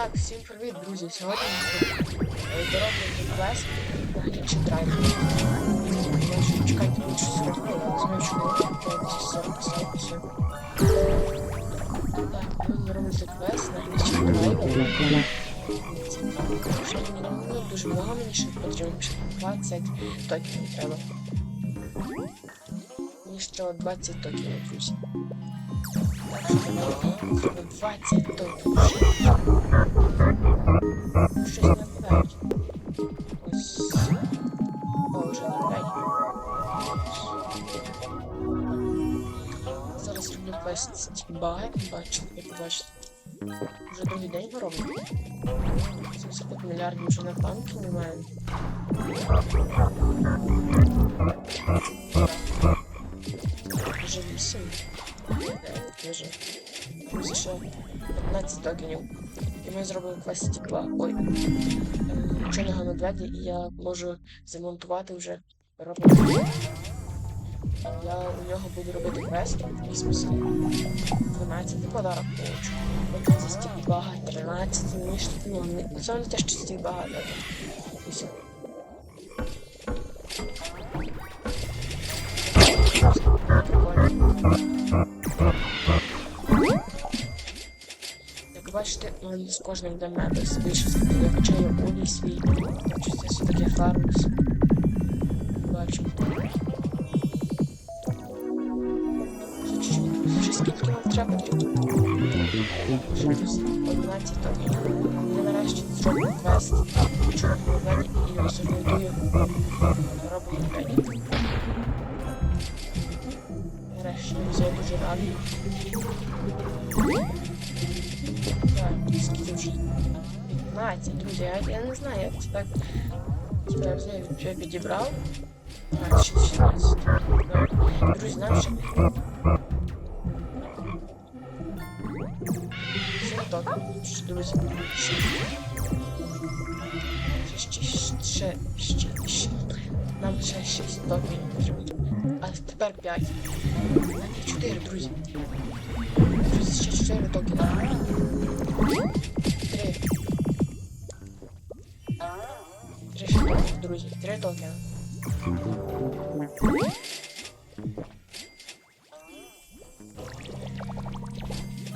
Так, всім привіт, друзі. Сьогодні ми дороблю квест на глічі драйв. Значить, чекайте більше сьогодні, я не знаю, чому це 40 все. Так, ми робимо квест на глічі драйв. Що мені не дуже много, мені ще потрібно ще 20 токенів треба. Мені ще 20 токенів, друзі. 20 токенів. Щось на. Зараз стікбаги. Бачите, як бачите. Вже другий день робимо. 75 мільярдів вже на банки немає. Вже 8. Вже. Вже 15 токенів. І ми зробили квест стекла. Ой. Ем, Чорного медведя, і я можу замонтувати вже робити. Я у нього буду робити квест. І смисл 12 подарок получу. Це стекла, 13 ніж. Ну, не- це не те, що стекла. але І. бачите, він з кожним днем меблі більше я качаю улій свій. Бачу, це все таке фармус. Бачу. Ще скільки нам треба? Ще десь 11 тонн. Я нарешті зроблю квест. Чорного медведя і я зорієнтую. Робимо медведя. Нарешті я дуже радий. Так, скільки вже? 15, друзі, я, я не знаю, як це так. Типа, я знаю, що я підібрав. А, ще 16. Так. Друзі, нам ще... Все так, ще, друзі. Ще. Ще, ще, ще, ще, ще. Нам ще 6 токенів потрібно. А тепер 5. 4, друзі. Друзі, ще 4 токени. Три. Три штуки, друзі. Три токена.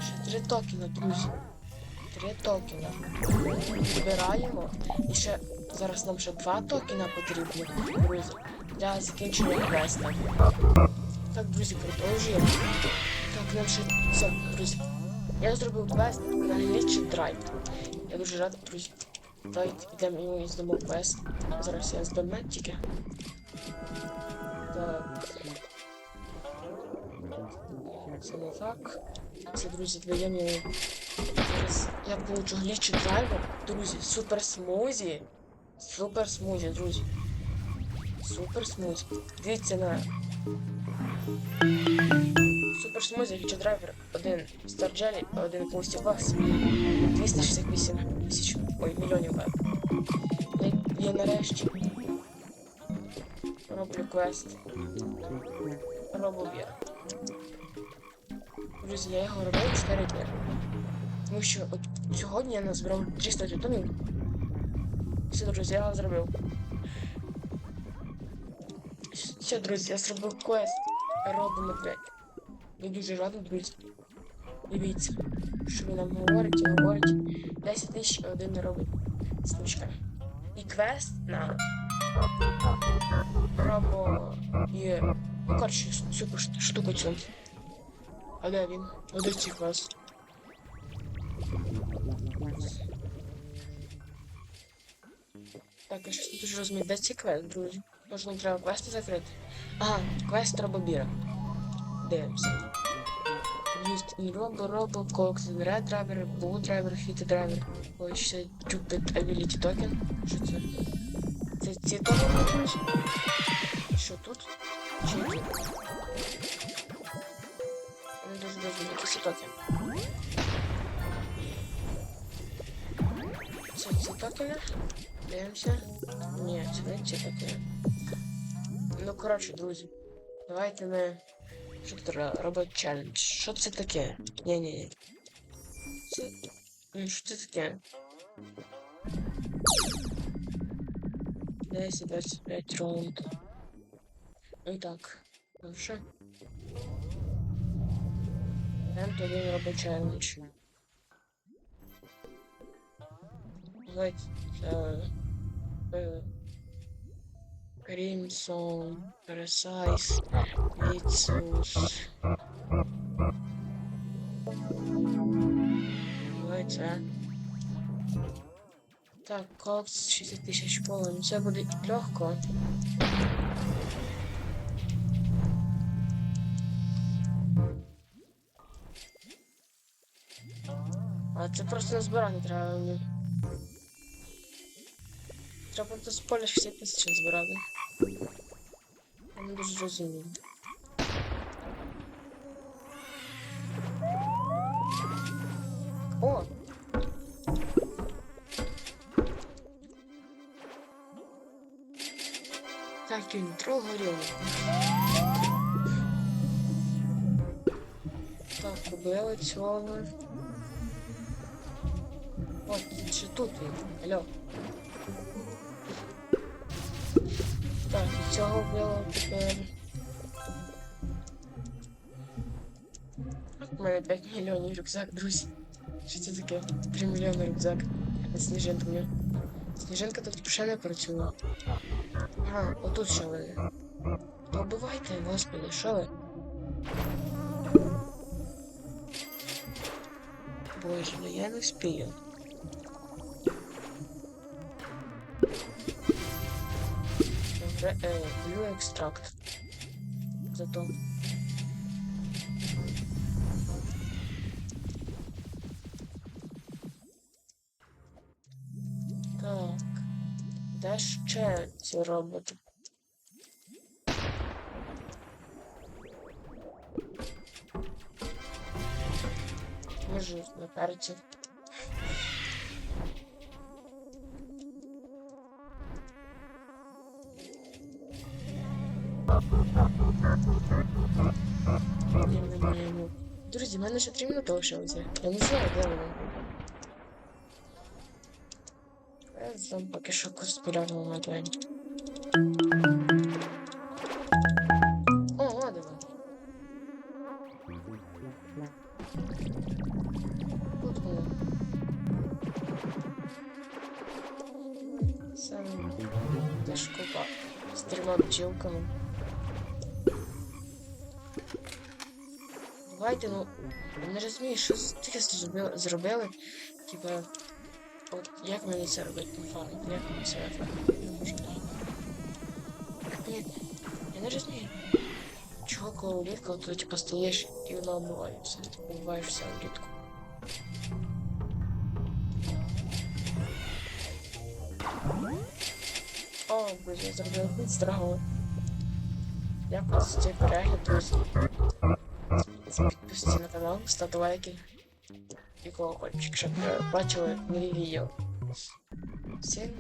Ще три токена, друзі. Три токена. Збираємо. І ще зараз нам ще два токена потрібно, друзі. Для закінчення квеста. Так, друзі, продовжуємо. Так, нам ще все, друзі. Я зробив квест на глічі драйв. Я дуже радий, друзі. Давайте йдемо і здамо квест. Зараз я здам тільки. Так. Це так. Це, друзі, даємо йому. Зараз я получу глічі драйвер. Друзі, супер смузі. Супер смузі, друзі. Супер смузі. Дивіться на Супер смузі, глічі драйвер, один старджелі, один клаустівакс, 268 тисяч, ой, мільйонів бак. Я, я нарешті роблю квест. Роблю вір. Друзі, я його робив 4 дні. Тому що от сьогодні я назбирав 300 титонів. Все, друзі, я його зробив. Все, друзі, я зробив квест. Робимо медведь. Я дуже радий, друзі. Дивіться, що він нам говорить і говорить. 10 тисяч один не робить смішка. І квест на робо і ну, коротше, цю штуку цю. А де він? А де цей квест? Так, я щось не дуже розумію, де цей квест, друзі? Може нам треба квести закрити? Ага, квест робобіра. Дивимося. Used in Robo, Robo, Cox, Red Driver, Blue Driver, Hit Driver. Ой, ще Jupit Ability Token. Що це? Це ці токени? Що тут? Чи які? Не дуже дуже якісь токен. Це ці токени? Дивимося. Ні, це не ці токени. Ну, коротше, друзі. Давайте ми Що тут ро- робить челендж? Що це таке? Ні-ні-ні. Це Ну, що це таке? 10, 25 раунд. Ну так, хорошо. Нам тоді робить челендж. Давайте це... е, Crimson, Precise, Itsус. Давайте. Так, кокс 60 тисяч полем. Це буде легко. А це просто збирати треба. Треба з поля 60 тисяч збирати. Я не дуже розумію. О! Так, він трохи горіло. Так, побили цього. От, ще тут він. Алло. Цього вбило тепер. У мене 5 мільйонів рюкзак, друзі. Що це таке? 3 мільйони рюкзак. А сніжинка мені. Сніжинка тут ще не працює. Ага, отут ще ви. То вбивайте, господи, що ви? Боже, ну я не вспію. Вже, е, блю екстракт. Зато. Так. Де ще ці роботи? Може, на карті. Ні, немає, ну. Друзі, в мене ще 3 минути лишилося. Я не знаю, де вони. Я здам поки що курс полярного на. О, ладно. Тут воно. Сам теж купа з трьома бджілками. Давайте, ну, я не розумію, що таке зробили. Типа, от як мені це робити фармі? Як мені це робити? Не можу Ні, я не розумію. Чого коли улітка, то типа стоїш і вона вбиває все. Ти вбиваєш все улітку. О, боже, я зробив здраво. Дякую за цей перегляд, друзі. Підписуйтесь на канал, ставте лайки і колокольчик, щоб бачили нові відео. Всім